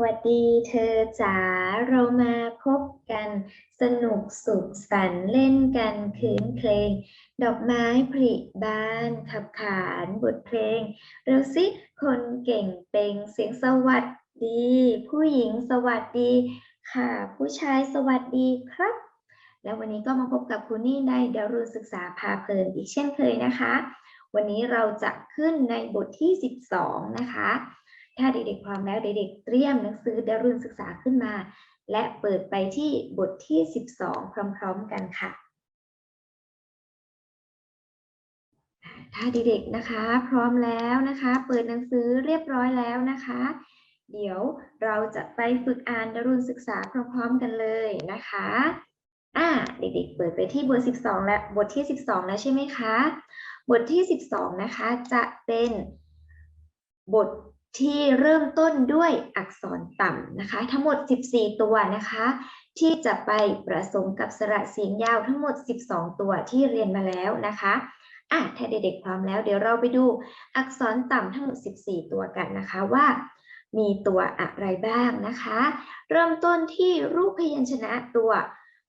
วัสดีเธอจ๋าเรามาพบกันสนุกสุขสันต์เล่นกันคืนเพลง ดอกไม้ผลิบานขับขานบทเพลง เราสิคนเก่งเป็นเสียงสวัสดี ผู้หญิงสวัสดี ค่ะ ผู้ชายสวัสดีครับ แล้ววันนี้ก็มาพบกับคุณนี่ในเดารุศึกษาพาเพลินอีกเช่นเคยนะคะ วันนี้เราจะขึ้นในบทที่ 12 นะคะ ถ้าเด็กๆพร้อมแล้วเด็กๆเตรียมหนังสือดารุณศึกษาขึ้นมา และเปิดไปที่บทที่ 12 พร้อมๆกันค่ะ ถ้าเด็กๆนะคะ พร้อมแล้วนะคะ เปิดหนังสือเรียบร้อยแล้วนะคะ เดี๋ยวเราจะไปฝึกอ่านดารุณศึกษาพร้อมๆกันเลยนะคะอ่าเด็กๆ เปิดไปที่บท 12 และบทที่ 12 แล้วใช่ไหมคะ บทที่ 12 นะคะ จะเป็นบท ที่เริ่มต้นด้วยอักษรต่ำนะคะ ทั้งหมด 14 ตัวนะคะ ที่จะไปประสมกับสระเสียงยาวทั้งหมด 12 ตัวที่เรียนมาแล้วนะคะอะถ้าเด็กๆพร้อมแล้ว เดี๋ยวเราไปดูอักษรต่ำทั้งหมด 14 ตัวกันนะคะว่ามีตัวอะไรบ้างนะคะ เริ่มต้นที่รูปพยัญชนะตัว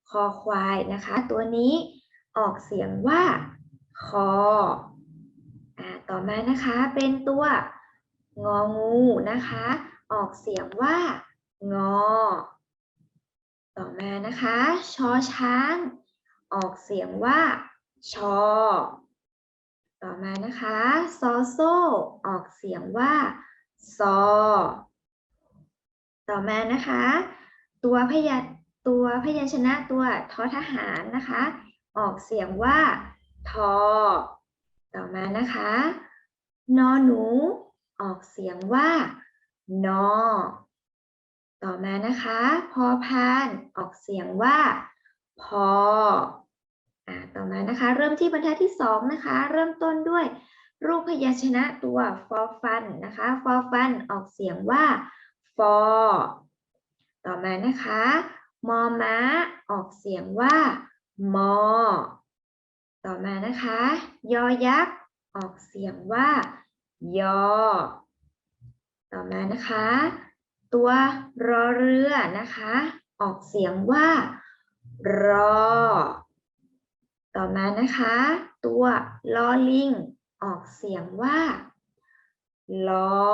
คอควายนะคะ ตัวนี้ออกเสียงว่าคออ่าต่อมานะคะเป็นตัว งองูนะคะ ออกเสียงว่า งอ ต่อมานะคะ ชอช้าง ออกเสียงว่า ชอ ต่อมานะคะ ซอโซ ออกเสียงว่า ซอ ต่อมานะคะ ตัวพยัญตัวพยัญชนะตัวทอทหารนะคะ ออกเสียงว่า ทอ ต่อมานะคะ นอหนู ออกเสียงว่านอ ต่อมานะคะ พอพานออกเสียงว่า พออ่าต่อมานะคะ เริ่มที่บรรทัดที่สองนะคะ เริ่มต้นด้วย รูปพยัญชนะตัวฟอฟันนะคะฟอฟันออกเสียงว่าฟอต่อมานะคะ มอม้าออกเสียงว่า มอ ต่อมานะคะ ยอยักษ์ออกเสียงว่า ยอ ต่อมานะคะ ตัวรอเรือนะคะ ออกเสียงว่า รอ ต่อมานะคะ ตัวลอลิง ออกเสียงว่าลอ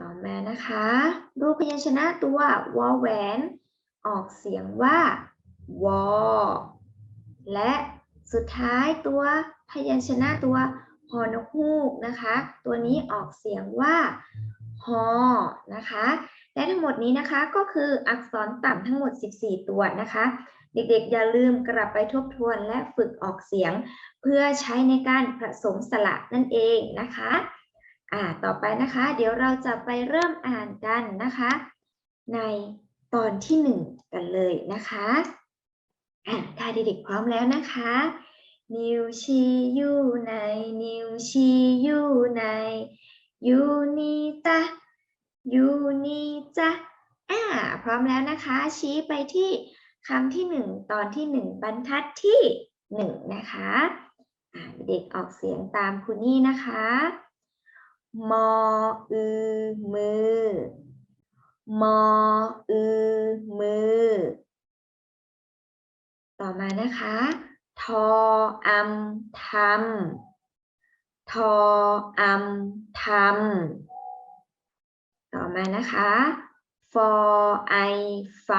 ต่อมานะคะ รูปพยัญชนะตัววอแหวน ออกเสียงว่าวอ และสุดท้ายตัวพยัญชนะตัว ฮอนกฮูกนะคะ ตัวนี้ออกเสียงว่าฮอนะคะ และทั้งหมดนี้นะคะก็คืออักษรต่ำทั้งหมด 14 ตัวนะคะ เด็กๆ อย่าลืมกลับไปทบทวนและฝึกออกเสียง เพื่อใช้ในการผสมสระนั่นเองนะคะอ่าต่อไปนะคะ เดี๋ยวเราจะไปเริ่มอ่านกันนะคะ ในตอนที่หนึ่งกันเลยนะคะอ่าถ้าเด็กๆพร้อมแล้วนะคะ นิวชี้อยู่ในนิวชี้อยู่ในอยู่นี่ตะอยู่นี่จ้ะอ่าพร้อมแล้วนะคะ ชี้ไปที่คำที่หนึ่งตอนที่หนึ่งบรรทัดที่หนึ่งนะคะเด็กออกเสียงตามคุณนี่นะคะ มออือมือ มออือมือ ต่อมานะคะ ออัมทำทออัมทำต่อมานะคะฟอไอไฟ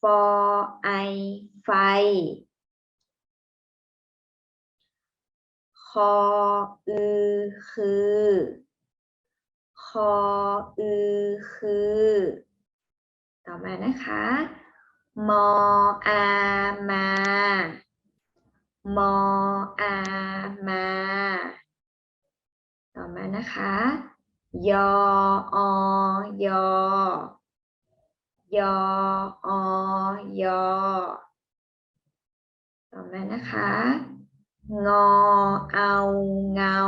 ฟอไอไฟคออือคือคออือคือ ต่อมานะคะ มออามา มออามา ต่อมานะคะ ยออยอยออยอต่อมานะคะ งอเอาเงา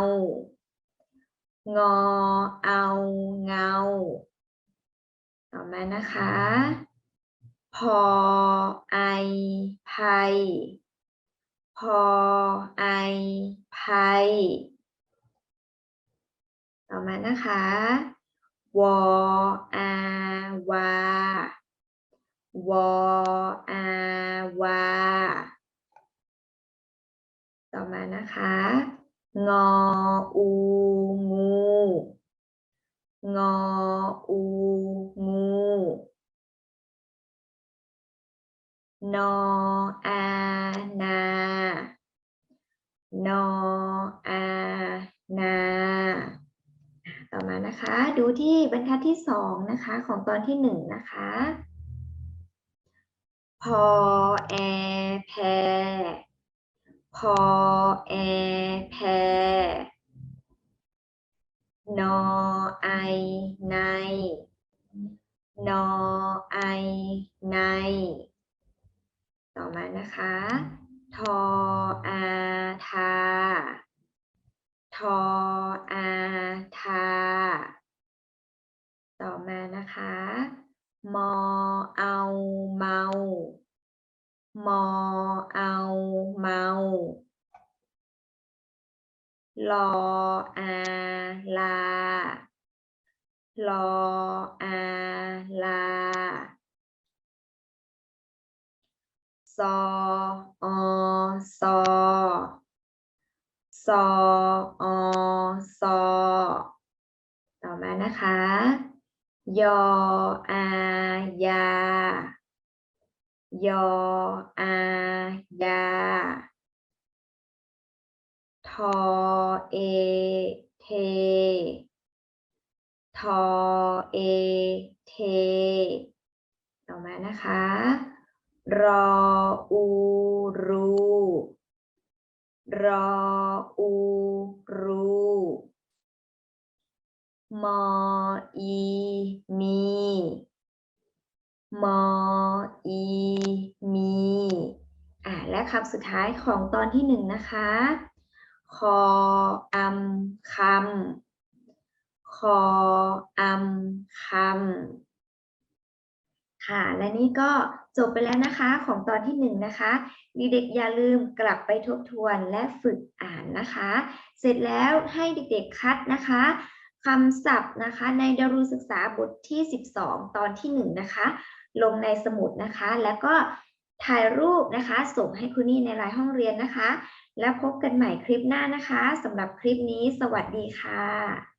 งอเอาเงา ต่อมานะคะ พอไอภัย พอไอภัย ต่อมานะคะ วออาวาวออาวา ต่อมานะคะ งออูงู งออูงู นออานา นออานา ต่อมานะคะ ดูที่บรรทัดที่สองนะคะ ของตอนที่หนึ่งนะคะ พอแอแพพอแอแพนอไอใน นอไอใน ต่อมานะคะ ทออาทา ทออาทา ต่อมานะคะ มอเอาเมา มอเอาเมาลออาลา ลออาลา ซออซอซออซอต่อมานะคะ ยออายายออายาทอเอเททอเอเทต่อมานะคะ รออูรูรออูรูมออีมีมออีมีอ่าและคำสุดท้ายของตอนที่หนึ่งนะคะ คออำคำคออำคำ ค่ะ และนี่ก็จบไปแล้วนะคะของตอนที่หนึ่งนะคะเด็กๆอย่าลืมกลับไปทบทวนและฝึกอ่านนะคะ เสร็จแล้วให้เด็กๆคัดนะคะคำศัพท์นะคะในดารูศึกษาบทที่ 12 ตอนที่ 1 นะคะ ลงในสมุดนะคะ แล้วก็ถ่ายรูปนะคะ ส่งให้คุณนี่ในไลน์ห้องเรียนนะคะ แล้วพบกันใหม่คลิปหน้านะคะสำหรับคลิปนี้ สวัสดีค่ะ